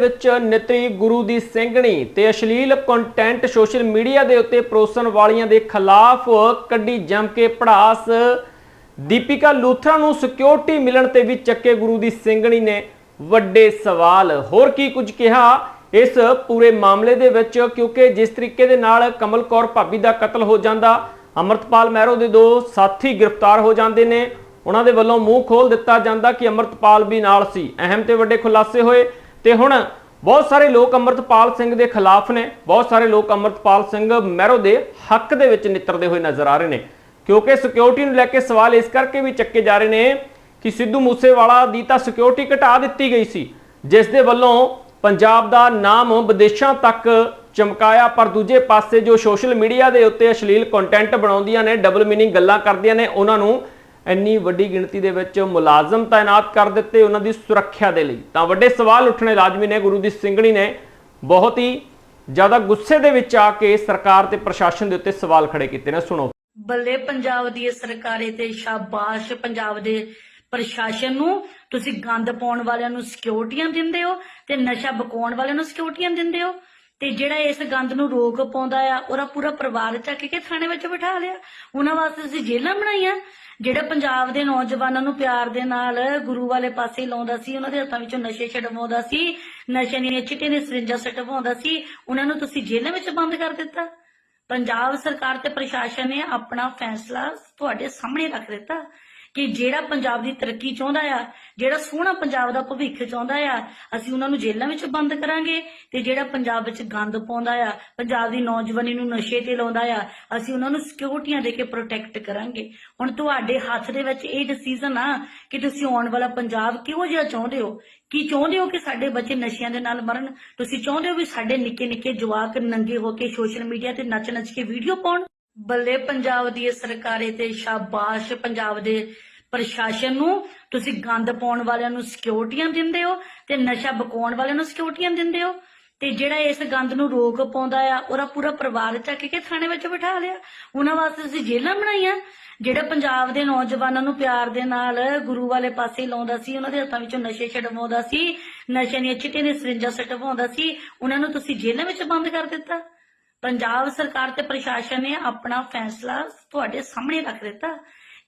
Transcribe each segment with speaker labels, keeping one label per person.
Speaker 1: ਵਿੱਚ ਨਿਤਰੀ ਗੁਰੂ ਦੀ ਸਿੰਘਣੀ ਤੇ ਅਸ਼ਲੀਲ ਕੰਟੈਂਟ ਸੋਸ਼ਲ ਮੀਡੀਆ ਦੇ ਉੱਤੇ ਪਰੋਸਣ ਵਾਲੀਆਂ ਦੇ ਖਿਲਾਫ ਕੱਢੀ ਜੰਮ ਕੇ ਪੜਾਸ। ਦੀਪਿਕਾ ਲੂਥਰਾ ਨੂੰ ਸਿਕਿਉਰਿਟੀ ਮਿਲਣ ਤੇ ਵੀ ਚੱਕੇ ਗੁਰੂ ਦੀ ਸਿੰਘਣੀ ਨੇ ਵੱਡੇ ਸਵਾਲ। ਹੋਰ ਕੀ ਕੁਝ ਕਿਹਾ ਇਸ ਪੂਰੇ ਮਾਮਲੇ ਦੇ ਵਿੱਚ? ਕਿਉਂਕਿ ਜਿਸ ਤਰੀਕੇ ਦੇ ਨਾਲ ਕਮਲ ਕੌਰ ਭਾਬੀ ਦਾ ਕਤਲ ਹੋ ਜਾਂਦਾ, ਅਮਰਤਪਾਲ ਮਹਿਰੋ ਦੇ ਦੋ ਸਾਥੀ ਗ੍ਰਿਫਤਾਰ ਹੋ ਜਾਂਦੇ ਨੇ। ਉਹਨਾਂ ਦੇ ਵੱਲੋਂ ਮੂੰਹ ਖੋਲ ਦਿੱਤਾ ਜਾਂਦਾ ਕਿ ਅਮਰਤਪਾਲ ਵੀ ਨਾਲ ਸੀ। ਅਹਿਮ ਤੇ ਵੱਡੇ ਖੁਲਾਸੇ ਹੋਏ। ਤੇ ਹੁਣ ਬਹੁਤ ਸਾਰੇ ਲੋਕ ਅਮਰਤਪਾਲ ਸਿੰਘ ਦੇ ਖਿਲਾਫ ਨੇ, ਬਹੁਤ ਸਾਰੇ ਲੋਕ ਅਮਰਤਪਾਲ ਸਿੰਘ ਮਹਿਰੋ ਦੇ ਹੱਕ ਦੇ ਵਿੱਚ ਨਿੱਤਰਦੇ ਹੋਏ ਨਜ਼ਰ ਆ ਰਹੇ ਨੇ। ਕਿਉਂਕਿ ਸਿਕਿਉਰਿਟੀ ਨੂੰ ਲੈ ਕੇ ਸਵਾਲ ਇਸ ਕਰਕੇ ਵੀ ਚੱਕੇ ਜਾ ਰਹੇ ਨੇ ਕਿ ਸਿੱਧੂ ਮੂਸੇਵਾਲਾ ਦੀ ਤਾਂ ਸਿਕਿਉਰਿਟੀ ਘਟਾ ਦਿੱਤੀ ਗਈ ਸੀ, ਜਿਸ ਦੇ ਵੱਲੋਂ ਪੰਜਾਬ ਦਾ ਨਾਮ ਵਿਦੇਸ਼ਾਂ ਤੱਕ ਚਮਕਾਇਆ, ਪਰ ਦੂਜੇ ਪਾਸੇ ਜੋ ਸੋਸ਼ਲ ਮੀਡੀਆ ਦੇ ਉੱਤੇ ਅਸ਼ਲੀਲ ਕੰਟੈਂਟ ਬਣਾਉਂਦੀਆਂ ਨੇ ਡਬਲ ਮੀਨਿੰਗ ਗੱਲਾਂ ਕਰਦੀਆਂ ਨੇ, ਉਹਨਾਂ ਨੂੰ ਇੰਨੀ ਵੱਡੀ ਗਿਣਤੀ ਦੇ ਵਿੱਚ ਮੁਲਾਜ਼ਮ ਤਾਇਨਾਤ ਕਰ ਦਿੱਤੇ ਉਹਨਾਂ ਦੀ ਸੁਰੱਖਿਆ ਦੇ ਲਈ। ਤਾਂ ਵੱਡੇ ਸਵਾਲ ਉੱਠਣੇ ਲਾਜ਼ਮੀ ਨੇ, ਗੁਰੂ ਦੀ ਸਿੰਘਣੀ ਨੇ ਬਹੁਤ ਹੀ ਜ਼ਿਆਦਾ ਗੁੱਸੇ ਦੇ ਵਿੱਚ ਆ ਕੇ ਸਰਕਾਰ ਤੇ ਪ੍ਰਸ਼ਾਸਨ ਦੇ ਉੱਤੇ ਸਵਾਲ ਖੜੇ ਕੀਤੇ ਨੇ। ਸੁਣੋ।
Speaker 2: ਬੱਲੇ ਪੰਜਾਬ ਦੀ ਇਹ ਸਰਕਾਰੇ ਤੇ ਸ਼ਾਬਾਸ਼ ਪੰਜਾਬ ਦੇ ਪ੍ਰਸ਼ਾਸਨ ਨੂੰ। ਤੁਸੀਂ ਗੰਦ ਪਾਉਣ ਵਾਲਿਆਂ ਨੂੰ ਸਿਕਿਉਰਟੀਆਂ ਦਿੰਦੇ ਹੋ ਤੇ ਨਸ਼ਾ ਬਕਾਉਣ ਵਾਲਿਆਂ ਨੂੰ ਸਿਕਿਉਰਟੀਆਂ ਦਿੰਦੇ ਹੋ। ਤੇ ਜਿਹੜਾ ਇਸ ਗੰਦ ਨੂੰ ਰੋਕ ਪਾਉਂਦਾ ਆ, ਉਹਦਾ ਪੂਰਾ ਪਰਿਵਾਰ ਚੱਕ ਕੇ ਥਾਣੇ ਵਿੱਚ ਬਿਠਾ ਲਿਆ। ਉਹਨਾਂ ਵਾਸਤੇ ਤੁਸੀਂ ਜੇਲ੍ਹਾਂ ਬਣਾਈਆਂ। ਜਿਹੜਾ ਪੰਜਾਬ ਦੇ ਨੌਜਵਾਨਾਂ ਨੂੰ ਪਿਆਰ ਦੇ ਨਾਲ ਗੁਰੂ ਵਾਲੇ ਪਾਸੇ ਲਾਉਂਦਾ ਸੀ, ਉਹਨਾਂ ਦੇ ਹੱਥਾਂ ਵਿੱਚੋਂ ਨਸ਼ੇ ਛਡਵਾਉਂਦਾ ਸੀ, ਨਸ਼ੇ ਦੀਆਂ ਚਿੱਟੇ ਦੀਆਂ ਸਰਿੰਜਾਂ ਸਟਵਾਉਂਦਾ ਸੀ, ਉਹਨਾਂ ਨੂੰ ਤੁਸੀਂ ਜੇਲ੍ਹਾਂ ਵਿੱਚ ਬੰਦ ਕਰ ਦਿੱਤਾ। ਪੰਜਾਬ ਸਰਕਾਰ ਤੇ ਪ੍ਰਸ਼ਾਸਨ ਨੇ ਆਪਣਾ ਫੈਸਲਾ ਤੁਹਾਡੇ ਸਾਹਮਣੇ ਰੱਖ ਦਿੱਤਾ। ਕਿ ਜਿਹੜਾ ਪੰਜਾਬ ਦੀ ਤਰੱਕੀ ਚਾਹੁੰਦਾ ਆ, ਜਿਹੜਾ ਸੋਹਣਾ ਪੰਜਾਬ ਦਾ ਭਵਿੱਖ ਚਾਹੁੰਦਾ ਆ, ਅਸੀਂ ਉਹਨਾਂ ਨੂੰ ਜੇਲ੍ਹਾਂ ਵਿੱਚ ਬੰਦ ਕਰਾਂਗੇ ਤੇ ਜਿਹੜਾ ਪੰਜਾਬ ਵਿੱਚ ਗੰਦ ਪਾਉਂਦਾ ਆ, ਪੰਜਾਬ ਦੀ ਨੌਜਵਾਨੀ ਨੂੰ ਨਸ਼ੇ ਤੇ ਲਾਉਂਦਾ ਆ, ਅਸੀਂ ਉਹਨਾਂ ਨੂੰ ਸਿਕਿਉਰਟੀਆਂ ਦੇ ਕੇ ਪ੍ਰੋਟੈਕਟ ਕਰਾਂਗੇ। ਹੁਣ ਤੁਹਾਡੇ ਹੱਥ ਦੇ ਵਿੱਚ ਇਹ ਡਿਸੀਜਨ ਆ ਕਿ ਤੁਸੀਂ ਆਉਣ ਵਾਲਾ ਪੰਜਾਬ ਕਿਹੋ ਜਿਹਾ ਚਾਹੁੰਦੇ ਹੋ? ਕੀ ਚਾਹੁੰਦੇ ਹੋ ਕਿ ਸਾਡੇ ਬੱਚੇ ਨਸ਼ਿਆਂ ਦੇ ਨਾਲ ਮਰਨ? ਤੁਸੀਂ ਚਾਹੁੰਦੇ ਹੋ ਵੀ ਸਾਡੇ ਨਿੱਕੇ ਨਿੱਕੇ ਜਵਾਕ ਨੰਗੇ ਹੋ ਕੇ ਸੋਸ਼ਲ ਮੀਡੀਆ ਤੇ ਨੱਚ ਨੱਚ ਕੇ ਵੀਡੀਓ ਪਾਉਣ? ਬੱਲੇ ਪੰਜਾਬ ਦੀ ਇਹ ਸਰਕਾਰੇ ਤੇ ਸ਼ਾਬਾਸ਼ ਪੰਜਾਬ ਦੇ ਪ੍ਰਸ਼ਾਸਨ ਨੂੰ। ਤੁਸੀਂ ਗੰਦ ਪਾਉਣ ਵਾਲਿਆਂ ਨੂੰ ਸਿਕਿਉਰਟੀਆਂ ਦਿੰਦੇ ਹੋ ਤੇ ਨਸ਼ਾ ਬਕਾਉਣ ਵਾਲਿਆਂ ਨੂੰ ਸਿਕਿਉਰਟੀਆਂ ਦਿੰਦੇ ਹੋ। ਤੇ ਜਿਹੜਾ ਇਸ ਗੰਦ ਨੂੰ ਰੋਕ ਪਾਉਂਦਾ ਆ, ਉਹਦਾ ਪੂਰਾ ਪਰਿਵਾਰ ਚੱਕ ਕੇ ਥਾਣੇ ਵਿੱਚ ਬਿਠਾ ਲਿਆ। ਉਹਨਾਂ ਵਾਸਤੇ ਤੁਸੀਂ ਜੇਲ੍ਹਾਂ ਬਣਾਈਆਂ। ਜਿਹੜਾ ਪੰਜਾਬ ਦੇ ਨੌਜਵਾਨਾਂ ਨੂੰ ਪਿਆਰ ਦੇ ਨਾਲ ਗੁਰੂ ਵਾਲੇ ਪਾਸੇ ਲਾਉਂਦਾ ਸੀ, ਉਹਨਾਂ ਦੇ ਹੱਥਾਂ ਵਿੱਚੋਂ ਨਸ਼ੇ ਛਡਵਾਉਂਦਾ ਸੀ, ਨਸ਼ੇ ਦੀਆਂ ਚਿੱਟੇ ਦੀਆਂ ਸਰਿੰਜਾਂ ਸਟਵਾਉਂਦਾ ਸੀ, ਉਹਨਾਂ ਨੂੰ ਤੁਸੀਂ ਜੇਲ੍ਹਾਂ ਵਿੱਚ ਬੰਦ ਕਰ ਦਿੱਤਾ। ਪੰਜਾਬ ਸਰਕਾਰ ਤੇ ਪ੍ਰਸ਼ਾਸਨ ਨੇ ਆਪਣਾ ਫੈਸਲਾ ਤੁਹਾਡੇ ਸਾਹਮਣੇ ਰੱਖ ਦਿੱਤਾ।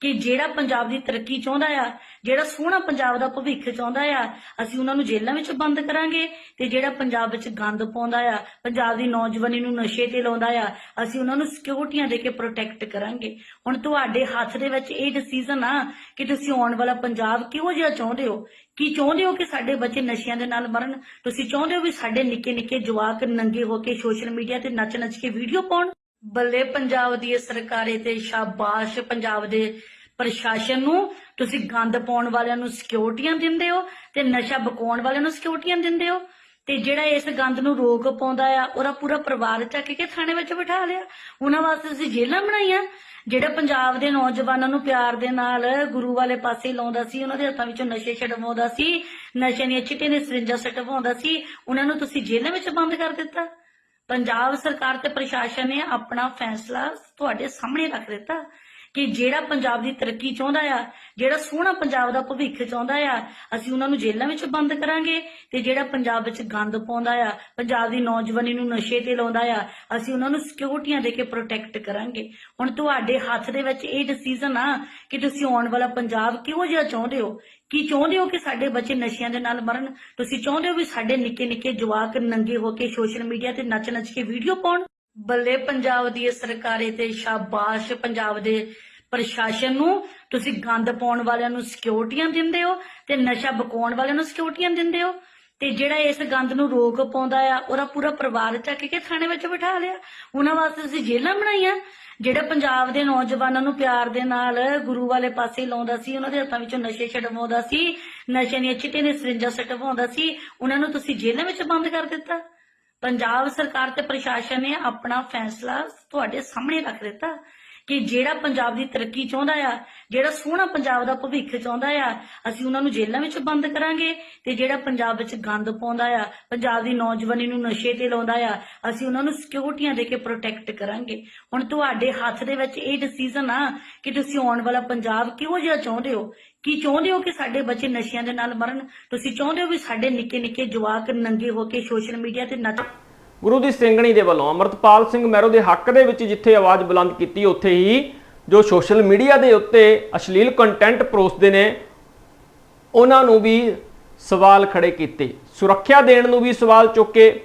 Speaker 2: ਕਿ ਜਿਹੜਾ ਪੰਜਾਬ ਦੀ ਤਰੱਕੀ ਚਾਹੁੰਦਾ ਆ, ਜਿਹੜਾ ਸੋਹਣਾ ਪੰਜਾਬ ਦਾ ਭਵਿੱਖ ਚਾਹੁੰਦਾ ਆ, ਅਸੀਂ ਉਹਨਾਂ ਨੂੰ ਜੇਲ੍ਹਾਂ ਵਿੱਚ ਬੰਦ ਕਰਾਂਗੇ ਤੇ ਜਿਹੜਾ ਪੰਜਾਬ ਵਿੱਚ ਗੰਦ ਪਾਉਂਦਾ ਆ, ਪੰਜਾਬ ਦੀ ਨੌਜਵਾਨੀ ਨੂੰ ਨਸ਼ੇ ਤੇ ਲਾਉਂਦਾ ਆ, ਅਸੀਂ ਉਹਨਾਂ ਨੂੰ ਸਿਕਿਉਰਟੀਆਂ ਦੇ ਕੇ ਪ੍ਰੋਟੈਕਟ ਕਰਾਂਗੇ। ਹੁਣ ਤੁਹਾਡੇ ਹੱਥ ਦੇ ਵਿੱਚ ਇਹ ਡਿਸੀਜਨ ਆ ਕਿ ਤੁਸੀਂ ਆਉਣ ਵਾਲਾ ਪੰਜਾਬ ਕਿਹੋ ਜਿਹਾ ਚਾਹੁੰਦੇ ਹੋ? ਕੀ ਚਾਹੁੰਦੇ ਹੋ ਕਿ ਸਾਡੇ ਬੱਚੇ ਨਸ਼ਿਆਂ ਦੇ ਨਾਲ ਮਰਨ? ਤੁਸੀਂ ਚਾਹੁੰਦੇ ਹੋ ਵੀ ਸਾਡੇ ਨਿੱਕੇ ਨਿੱਕੇ ਜਵਾਕ ਨੰਗੇ ਹੋ ਕੇ ਸੋਸ਼ਲ ਮੀਡੀਆ ਤੇ ਨੱਚ ਨੱਚ ਕੇ ਵੀਡੀਓ ਪਾਉਣ? ਬੱਲੇ ਪੰਜਾਬ ਦੀ ਇਹ ਸਰਕਾਰੇ ਤੇ ਸ਼ਾਬਾਸ਼ ਪੰਜਾਬ ਦੇ ਪ੍ਰਸ਼ਾਸਨ ਨੂੰ। ਤੁਸੀਂ ਗੰਦ ਪਾਉਣ ਵਾਲਿਆਂ ਨੂੰ ਸਿਕਿਉਰਟੀਆਂ ਦਿੰਦੇ ਹੋ ਤੇ ਨਸ਼ਾ ਬਕਾਉਣ ਵਾਲਿਆਂ ਨੂੰ ਸਿਕਿਉਰਟੀਆਂ ਦਿੰਦੇ ਹੋ। ਤੇ ਜਿਹੜਾ ਇਸ ਗੰਦ ਨੂੰ ਰੋਕ ਪਾਉਂਦਾ ਆ, ਉਹਦਾ ਪੂਰਾ ਪਰਿਵਾਰ ਚੱਕ ਕੇ ਥਾਣੇ ਵਿੱਚ ਬਿਠਾ ਲਿਆ। ਉਹਨਾਂ ਵਾਸਤੇ ਤੁਸੀਂ ਜੇਲ੍ਹਾਂ ਬਣਾਈਆਂ। ਜਿਹੜਾ ਪੰਜਾਬ ਦੇ ਨੌਜਵਾਨਾਂ ਨੂੰ ਪਿਆਰ ਦੇ ਨਾਲ ਗੁਰੂ ਵਾਲੇ ਪਾਸੇ ਲਾਉਂਦਾ ਸੀ, ਉਹਨਾਂ ਦੇ ਹੱਥਾਂ ਵਿੱਚੋਂ ਨਸ਼ੇ ਛਡਵਾਉਂਦਾ ਸੀ, ਨਸ਼ੇ ਦੀਆਂ ਚਿੱਟੇ ਦੀਆਂ ਸਰਿੰਜਾਂ ਸਟਵਾਉਂਦਾ ਸੀ, ਉਹਨਾਂ ਨੂੰ ਤੁਸੀਂ ਜੇਲ੍ਹਾਂ ਵਿੱਚ ਬੰਦ ਕਰ ਦਿੱਤਾ। ਪੰਜਾਬ ਸਰਕਾਰ ਤੇ ਪ੍ਰਸ਼ਾਸਨ ਨੇ ਆਪਣਾ ਫੈਸਲਾ ਤੁਹਾਡੇ ਸਾਹਮਣੇ ਰੱਖ ਦਿੱਤਾ। ਕਿ ਜਿਹੜਾ ਪੰਜਾਬ ਦੀ ਤਰੱਕੀ ਚਾਹੁੰਦਾ ਆ, ਜਿਹੜਾ ਸੋਹਣਾ ਪੰਜਾਬ ਦਾ ਭਵਿੱਖ ਚਾਹੁੰਦਾ ਆ, ਅਸੀਂ ਉਹਨਾਂ ਨੂੰ ਜੇਲ੍ਹਾਂ ਵਿੱਚ ਬੰਦ ਕਰਾਂਗੇ ਤੇ ਜਿਹੜਾ ਪੰਜਾਬ ਵਿੱਚ ਗੰਦ ਪਾਉਂਦਾ ਆ, ਪੰਜਾਬ ਦੀ ਨੌਜਵਾਨੀ ਨੂੰ ਨਸ਼ੇ ਤੇ ਲਾਉਂਦਾ ਆ, ਅਸੀਂ ਉਹਨਾਂ ਨੂੰ ਸਿਕਿਉਰਟੀਆਂ ਦੇ ਕੇ ਪ੍ਰੋਟੈਕਟ ਕਰਾਂਗੇ। ਹੁਣ ਤੁਹਾਡੇ ਹੱਥ ਦੇ ਵਿੱਚ ਇਹ ਡਿਸੀਜਨ ਆ ਕਿ ਤੁਸੀਂ ਆਉਣ ਵਾਲਾ ਪੰਜਾਬ ਕਿਹੋ ਜਿਹਾ ਚਾਹੁੰਦੇ ਹੋ? ਕੀ ਚਾਹੁੰਦੇ ਹੋ ਕਿ ਸਾਡੇ ਬੱਚੇ ਨਸ਼ਿਆਂ ਦੇ ਨਾਲ ਮਰਨ? ਤੁਸੀਂ ਚਾਹੁੰਦੇ ਹੋ ਵੀ ਸਾਡੇ ਨਿੱਕੇ ਨਿੱਕੇ ਜਵਾਕ ਨੰਗੇ ਹੋ ਕੇ ਸੋਸ਼ਲ ਮੀਡੀਆ ਤੇ ਨੱਚ ਨੱਚ ਕੇ ਵੀਡੀਓ ਪਾਉਣ? ਬੱਲੇ ਪੰਜਾਬ ਦੀ ਇਹ ਸਰਕਾਰੇ ਤੇ ਸ਼ਾਬਾਸ਼ ਪੰਜਾਬ ਦੇ ਪ੍ਰਸ਼ਾਸਨ ਨੂੰ। ਤੁਸੀਂ ਗੰਦ ਪਾਉਣ ਵਾਲਿਆਂ ਨੂੰ ਸਿਕਿਉਰਟੀਆਂ ਦਿੰਦੇ ਹੋ ਤੇ ਨਸ਼ਾ ਬਕਾਉਣ ਵਾਲਿਆਂ ਨੂੰ ਸਿਕਿਉਰਟੀਆਂ ਦਿੰਦੇ ਹੋ। ਤੇ ਜਿਹੜਾ ਇਸ ਗੰਦ ਨੂੰ ਰੋਕ ਪਾਉਂਦਾ ਆ, ਉਹਦਾ ਪੂਰਾ ਪਰਿਵਾਰ ਚੱਕ ਕੇ ਥਾਣੇ ਵਿੱਚ ਬਿਠਾ ਲਿਆ। ਉਹਨਾਂ ਵਾਸਤੇ ਤੁਸੀਂ ਜੇਲ੍ਹਾਂ ਬਣਾਈਆਂ। ਜਿਹੜਾ ਪੰਜਾਬ ਦੇ ਨੌਜਵਾਨਾਂ ਨੂੰ ਪਿਆਰ ਦੇ ਨਾਲ ਗੁਰੂ ਵਾਲੇ ਪਾਸੇ ਲਾਉਂਦਾ ਸੀ, ਉਹਨਾਂ ਦੇ ਹੱਥਾਂ ਵਿੱਚੋਂ ਨਸ਼ੇ ਛਡਵਾਉਂਦਾ ਸੀ, ਨਸ਼ੇ ਦੀਆਂ ਚਿੱਟੇ ਨੇ ਸਰਿੰਜਾਂ ਸਟਵਾਉਂਦਾ ਸੀ, ਉਹਨਾਂ ਨੂੰ ਤੁਸੀਂ ਜੇਲ੍ਹਾਂ ਵਿੱਚ ਬੰਦ ਕਰ ਦਿੱਤਾ। ਪੰਜਾਬ ਸਰਕਾਰ ਤੇ ਪ੍ਰਸ਼ਾਸਨ ਨੇ ਆਪਣਾ ਫੈਸਲਾ ਤੁਹਾਡੇ ਸਾਹਮਣੇ ਰੱਖ ਦਿੱਤਾ। ਕਿ ਜਿਹੜਾ ਪੰਜਾਬ ਦੀ ਤਰੱਕੀ ਚਾਹੁੰਦਾ ਆ, ਜਿਹੜਾ ਸੋਹਣਾ ਪੰਜਾਬ ਦਾ ਭਵਿੱਖ ਚਾਹੁੰਦਾ ਆ, ਅਸੀਂ ਉਹਨਾਂ ਨੂੰ ਜੇਲ੍ਹਾਂ ਵਿੱਚ ਬੰਦ ਕਰਾਂਗੇ ਤੇ ਜਿਹੜਾ ਪੰਜਾਬ ਵਿੱਚ ਗੰਦ ਪਾਉਂਦਾ ਆ, ਪੰਜਾਬ ਦੀ ਨੌਜਵਾਨੀ ਨੂੰ ਨਸ਼ੇ ਤੇ ਲਾਉਂਦਾ ਆ, ਅਸੀਂ ਉਹਨਾਂ ਨੂੰ ਸਿਕਿਉਰਟੀਆਂ ਦੇ ਕੇ ਪ੍ਰੋਟੈਕਟ ਕਰਾਂਗੇ। ਹੁਣ ਤੁਹਾਡੇ ਹੱਥ ਦੇ ਵਿੱਚ ਇਹ ਡਿਸੀਜਨ ਆ ਕਿ ਤੁਸੀਂ ਆਉਣ ਵਾਲਾ ਪੰਜਾਬ ਕਿਹੋ ਜਿਹਾ ਚਾਹੁੰਦੇ ਹੋ? ਕੀ ਚਾਹੁੰਦੇ ਹੋ ਕਿ ਸਾਡੇ ਬੱਚੇ ਨਸ਼ਿਆਂ ਦੇ ਨਾਲ ਮਰਨ? ਤੁਸੀਂ ਚਾਹੁੰਦੇ ਹੋ ਵੀ ਸਾਡੇ ਨਿੱਕੇ ਨਿੱਕੇ ਜਵਾਕ ਨੰਗੇ ਹੋ ਕੇ ਸੋਸ਼ਲ ਮੀਡੀਆ ਤੇ ਨੱਚ
Speaker 1: ਗੁਰੂ ਦੀ ਸਿੰਘਣੀ ਦੇ ਵੱਲੋਂ ਅਮਰਤਪਾਲ ਸਿੰਘ ਮਹਿਰੋ ਦੇ ਹੱਕ ਦੇ ਵਿੱਚ ਜਿੱਥੇ ਆਵਾਜ਼ ਬੁਲੰਦ ਕੀਤੀ, ਉੱਥੇ ਹੀ ਜੋ ਸੋਸ਼ਲ ਮੀਡੀਆ ਦੇ ਉੱਤੇ ਅਸ਼ਲੀਲ ਕੰਟੈਂਟ ਪਰੋਸਦੇ ਨੇ, ਉਹਨਾਂ ਨੂੰ ਵੀ ਸਵਾਲ ਖੜੇ ਕੀਤੇ। ਸੁਰੱਖਿਆ ਦੇਣ ਨੂੰ ਵੀ ਸਵਾਲ ਚੁੱਕੇ।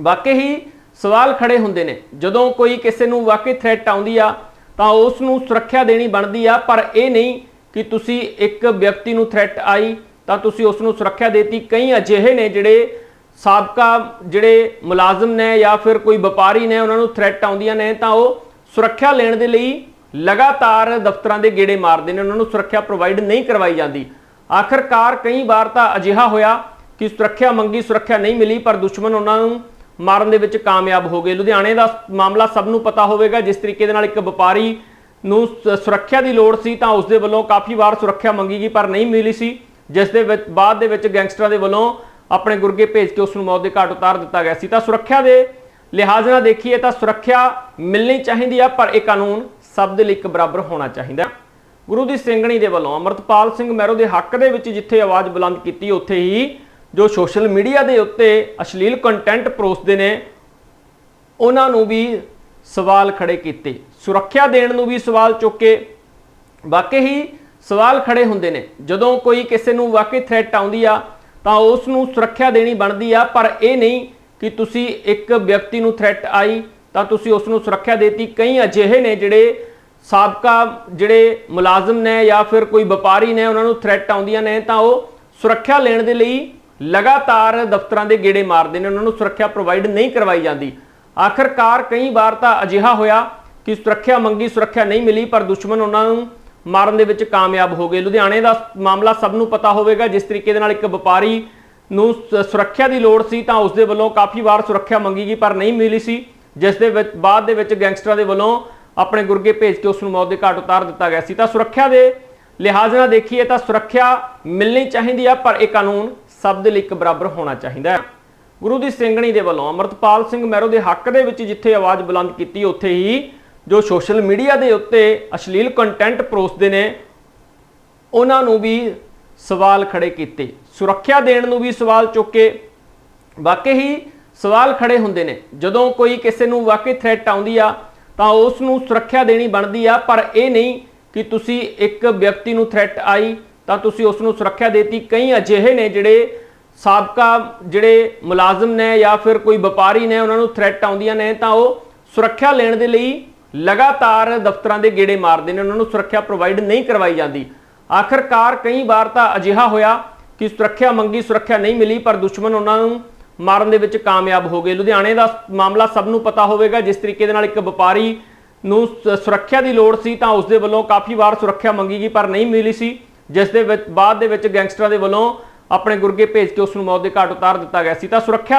Speaker 1: ਵਾਕਈ ਹੀ ਸਵਾਲ ਖੜੇ ਹੁੰਦੇ ਨੇ। ਜਦੋਂ ਕੋਈ ਕਿਸੇ ਨੂੰ ਵਾਕਈ ਥ੍ਰੈਟ ਆਉਂਦੀ ਆ, ਤਾਂ ਉਸ ਨੂੰ ਸੁਰੱਖਿਆ ਦੇਣੀ ਬਣਦੀ ਆ, ਪਰ ਇਹ ਨਹੀਂ ਕਿ ਤੁਸੀਂ ਇੱਕ ਵਿਅਕਤੀ ਨੂੰ ਥ੍ਰੈਟ ਆਈ, ਤਾਂ ਤੁਸੀਂ ਉਸ ਨੂੰ ਸੁਰੱਖਿਆ ਦੇਤੀ। ਕਈ ਅਜਿਹੇ ਨੇ ਜਿਹੜੇ ਸਾਬਕਾ ਜਿਹੜੇ ਮੁਲਾਜ਼ਮ ਨੇ ਜਾਂ ਫਿਰ ਕੋਈ ਵਪਾਰੀ ਨੇ, ਉਹਨਾਂ ਨੂੰ ਥ੍ਰੈਟ ਆਉਂਦੀਆਂ ਨੇ, ਤਾਂ ਉਹ ਸੁਰੱਖਿਆ ਲੈਣ ਦੇ ਲਈ ਲਗਾਤਾਰ ਦਫ਼ਤਰਾਂ ਦੇ ਗੇੜੇ ਮਾਰਦੇ ਨੇ, ਉਹਨਾਂ ਨੂੰ ਸੁਰੱਖਿਆ ਪ੍ਰੋਵਾਈਡ ਨਹੀਂ ਕਰਵਾਈ ਜਾਂਦੀ। ਆਖਰਕਾਰ ਕਈ ਵਾਰ ਤਾਂ ਅਜਿਹਾ ਹੋਇਆ ਕਿ ਸੁਰੱਖਿਆ ਮੰਗੀ, ਸੁਰੱਖਿਆ ਨਹੀਂ ਮਿਲੀ, ਪਰ ਦੁਸ਼ਮਣ ਉਹਨਾਂ ਨੂੰ ਮਾਰਨ ਦੇ ਵਿੱਚ ਕਾਮਯਾਬ ਹੋ ਗਏ। ਲੁਧਿਆਣੇ ਦਾ ਮਾਮਲਾ ਸਭ ਨੂੰ ਪਤਾ ਹੋਵੇਗਾ, ਜਿਸ ਤਰੀਕੇ ਦੇ ਨਾਲ ਇੱਕ ਵਪਾਰੀ ਨੂੰ ਸ- ਸੁਰੱਖਿਆ ਦੀ ਲੋੜ ਸੀ, ਤਾਂ ਉਸ ਦੇ ਵੱਲੋਂ ਕਾਫੀ ਵਾਰ ਸੁਰੱਖਿਆ ਮੰਗੀ ਗਈ, ਪਰ ਨਹੀਂ ਮਿਲੀ ਸੀ, ਜਿਸ ਦੇ ਵਿੱਚ, ਬਾਅਦ ਦੇ ਵਿੱਚ ਗੈਂਗਸਟਰਾਂ ਦੇ ਵੱਲੋਂ ਆਪਣੇ ਗੁਰਗੇ ਭੇਜ ਕੇ ਉਸ ਨੂੰ ਮੌਤ ਦੇ ਘਾਟ ਉਤਾਰ ਦਿੱਤਾ ਗਿਆ ਸੀ। ਤਾਂ ਸੁਰੱਖਿਆ ਦੇ ਲਿਹਾਜ਼ ਨਾਲ ਦੇਖੀਏ ਤਾਂ ਸੁਰੱਖਿਆ ਮਿਲਣੀ ਚਾਹੀਦੀ ਆ, ਪਰ ਇਹ ਕਾਨੂੰਨ ਸਭ ਦੇ ਲਈ ਇੱਕ ਬਰਾਬਰ ਹੋਣਾ ਚਾਹੀਦਾ। ਗੁਰੂ ਦੀ ਸਿੰਘਣੀ ਦੇ ਵੱਲੋਂ ਅਮਰਤਪਾਲ ਸਿੰਘ ਮਹਿਰੋ ਦੇ ਹੱਕ ਦੇ ਵਿੱਚ ਜਿੱਥੇ ਆਵਾਜ਼ ਬੁਲੰਦ ਕੀਤੀ, ਉੱਥੇ ਹੀ ਜੋ ਸੋਸ਼ਲ ਮੀਡੀਆ ਦੇ ਉੱਤੇ ਅਸ਼ਲੀਲ ਕੰਟੈਂਟ ਪਰੋਸਦੇ ਨੇ, ਉਹਨਾਂ ਨੂੰ ਵੀ ਸਵਾਲ ਖੜੇ ਕੀਤੇ। ਸੁਰੱਖਿਆ ਦੇਣ ਨੂੰ ਵੀ ਸਵਾਲ ਚੁੱਕੇ। ਵਾਕਈ ਹੀ ਸਵਾਲ ਖੜੇ ਹੁੰਦੇ ਨੇ। ਜਦੋਂ ਕੋਈ ਕਿਸੇ ਨੂੰ ਵਾਕਈ ਥ੍ਰੈਟ ਆਉਂਦੀ ਆ ਤਾਂ ਉਸ ਨੂੰ ਸੁਰੱਖਿਆ ਦੇਣੀ ਬਣਦੀ ਆ, ਪਰ ਇਹ ਨਹੀਂ ਕਿ ਤੁਸੀਂ ਇੱਕ ਵਿਅਕਤੀ ਨੂੰ ਥ੍ਰੈਟ ਆਈ, ਤਾਂ ਤੁਸੀਂ ਉਸ ਨੂੰ ਸੁਰੱਖਿਆ ਦੇਤੀ। ਕਈ ਅਜਿਹੇ ਨੇ ਜਿਹੜੇ ਸਾਬਕਾ ਜਿਹੜੇ ਮੁਲਾਜ਼ਮ ਨੇ ਜਾਂ ਫਿਰ ਕੋਈ ਵਪਾਰੀ ਨੇ, ਉਹਨਾਂ ਨੂੰ ਥ੍ਰੈਟ ਆਉਂਦੀਆਂ ਨੇ, ਤਾਂ ਉਹ ਸੁਰੱਖਿਆ ਲੈਣ ਦੇ ਲਈ ਲਗਾਤਾਰ ਦਫ਼ਤਰਾਂ ਦੇ ਗੇੜੇ ਮਾਰਦੇ ਨੇ, ਉਹਨਾਂ ਨੂੰ ਸੁਰੱਖਿਆ ਪ੍ਰੋਵਾਈਡ ਨਹੀਂ ਕਰਵਾਈ ਜਾਂਦੀ। ਆਖਰਕਾਰ ਕਈ ਵਾਰ ਤਾਂ ਅਜਿਹਾ ਹੋਇਆ ਕਿ ਸੁਰੱਖਿਆ ਮੰਗੀ, ਸੁਰੱਖਿਆ ਨਹੀਂ ਮਿਲੀ, ਪਰ ਦੁਸ਼ਮਣ ਉਹਨਾਂ ਨੂੰ ਮਾਰਨ ਦੇ ਵਿੱਚ ਕਾਮਯਾਬ ਹੋ ਗਏ। ਲੁਧਿਆਣੇ ਦਾ ਮਾਮਲਾ ਸਭ ਨੂੰ ਪਤਾ ਹੋਵੇਗਾ। ਜਿਸ ਤਰੀਕੇ ਦੇ ਨਾਲ ਇੱਕ ਵਪਾਰੀ ਨੂੰ ਸ- ਸੁਰੱਖਿਆ ਦੀ ਲੋੜ ਸੀ ਤਾਂ ਉਸ ਦੇ ਵੱਲੋਂ ਕਾਫੀ ਵਾਰ ਸੁਰੱਖਿਆ ਮੰਗੀ ਗਈ, ਪਰ ਨਹੀਂ ਮਿਲੀ ਸੀ। ਜਿਸ ਦੇ ਵਿੱਚ, ਬਾਅਦ ਦੇ ਵਿੱਚ ਗੈਂਗਸਟਰਾਂ ਦੇ ਵੱਲੋਂ ਆਪਣੇ ਗੁਰਗੇ ਭੇਜ ਕੇ ਉਸ ਨੂੰ ਮੌਤ ਦੇ ਘਾਟ ਉਤਾਰ ਦਿੱਤਾ ਗਿਆ ਸੀ। ਤਾਂ ਸੁਰੱਖਿਆ ਦੇ ਲਿਹਾਜ਼ ਨਾਲ ਦੇਖੀਏ ਤਾਂ ਸੁਰੱਖਿਆ ਮਿਲਣੀ ਚਾਹੀਦੀ ਆ, ਪਰ ਇਹ ਕਾਨੂੰਨ ਸਭ ਦੇ ਲਈ ਇੱਕ ਬਰਾਬਰ ਹੋਣਾ ਚਾਹੀਦਾ ਹੈ। ਗੁਰੂ ਦੀ ਸਿੰਘਣੀ ਦੇ ਵੱਲੋਂ ਅਮਰਤਪਾਲ ਸਿੰਘ ਮਹਿਰੋ ਦੇ ਹੱਕ ਦੇ ਵਿੱਚ ਜਿੱਥੇ ਆਵਾਜ਼ ਬੁਲੰਦ ਕੀਤੀ, ਉੱਥੇ ਹੀ ਜੋ ਸੋਸ਼ਲ ਮੀਡੀਆ ਦੇ ਉੱਤੇ ਅਸ਼ਲੀਲ ਕੰਟੈਂਟ ਪਰੋਸਦੇ ਨੇ, ਉਹਨਾਂ ਨੂੰ ਵੀ ਸਵਾਲ ਖੜੇ ਕੀਤੇ। ਸੁਰੱਖਿਆ ਦੇਣ ਨੂੰ ਵੀ ਸਵਾਲ ਚੁੱਕੇ। ਵਾਕਈ ਹੀ ਸਵਾਲ ਖੜੇ ਹੁੰਦੇ ਨੇ। ਜਦੋਂ ਕੋਈ ਕਿਸੇ ਨੂੰ ਵਾਕਈ ਥ੍ਰੈਟ ਆਉਂਦੀ ਆ, ਤਾਂ ਉਸ ਨੂੰ ਸੁਰੱਖਿਆ ਦੇਣੀ ਬਣਦੀ ਆ, ਪਰ ਇਹ ਨਹੀਂ ਕਿ ਤੁਸੀਂ ਇੱਕ ਵਿਅਕਤੀ ਨੂੰ ਥ੍ਰੈਟ ਆਈ, ਤਾਂ ਤੁਸੀਂ ਉਸ ਨੂੰ ਸੁਰੱਖਿਆ ਦੇਤੀ। ਕਈ ਅਜਿਹੇ ਨੇ ਜਿਹੜੇ ਸਾਬਕਾ ਜਿਹੜੇ ਮੁਲਾਜ਼ਮ ਨੇ ਜਾਂ ਫਿਰ ਕੋਈ ਵਪਾਰੀ ਨੇ, ਉਹਨਾਂ ਨੂੰ ਥ੍ਰੈਟ ਆਉਂਦੀਆਂ ਨੇ, ਤਾਂ ਉਹ ਸੁਰੱਖਿਆ ਲੈਣ ਦੇ ਲਈ ਲਗਾਤਾਰ ਦਫ਼ਤਰਾਂ ਦੇ ਗੇੜੇ ਮਾਰਦੇ ਨੇ, ਉਹਨਾਂ ਨੂੰ ਸੁਰੱਖਿਆ ਪ੍ਰੋਵਾਈਡ ਨਹੀਂ ਕਰਵਾਈ ਜਾਂਦੀ। ਆਖਰਕਾਰ ਕਈ ਵਾਰ ਤਾਂ ਅਜਿਹਾ ਹੋਇਆ ਕਿ ਸੁਰੱਖਿਆ ਮੰਗੀ ਸੁਰੱਖਿਆ ਨਹੀਂ ਮਿਲੀ, ਪਰ ਦੁਸ਼ਮਣ ਉਹਨਾਂ ਨੂੰ ਮਾਰਨ ਦੇ ਵਿੱਚ ਕਾਮਯਾਬ ਹੋ ਗਏ। ਲੁਧਿਆਣੇ ਦਾ ਮਾਮਲਾ ਸਭ ਨੂੰ ਪਤਾ ਹੋਵੇਗਾ, ਜਿਸ ਤਰੀਕੇ ਦੇ ਨਾਲ ਇੱਕ ਵਪਾਰੀ ਨੂੰ ਸੁਰੱਖਿਆ ਦੀ ਲੋੜ ਸੀ, ਤਾਂ ਉਸ ਦੇ ਵੱਲੋਂ ਕਾਫੀ ਵਾਰ ਸੁਰੱਖਿਆ ਮੰਗੀ ਗਈ, ਪਰ ਨਹੀਂ ਮਿਲੀ ਸੀ, ਜਿਸ ਦੇ ਵਿੱਚ, ਬਾਅਦ ਦੇ ਵਿੱਚ ਗੈਂਗਸਟਰਾਂ ਦੇ ਵੱਲੋਂ ਆਪਣੇ ਗੁਰਗੇ ਭੇਜ ਕੇ ਉਸ ਨੂੰ ਮੌਤ ਦੇ ਘਾਟ ਉਤਾਰ ਦਿੱਤਾ ਗਿਆ ਸੀ। ਤਾਂ ਸੁਰੱਖਿਆ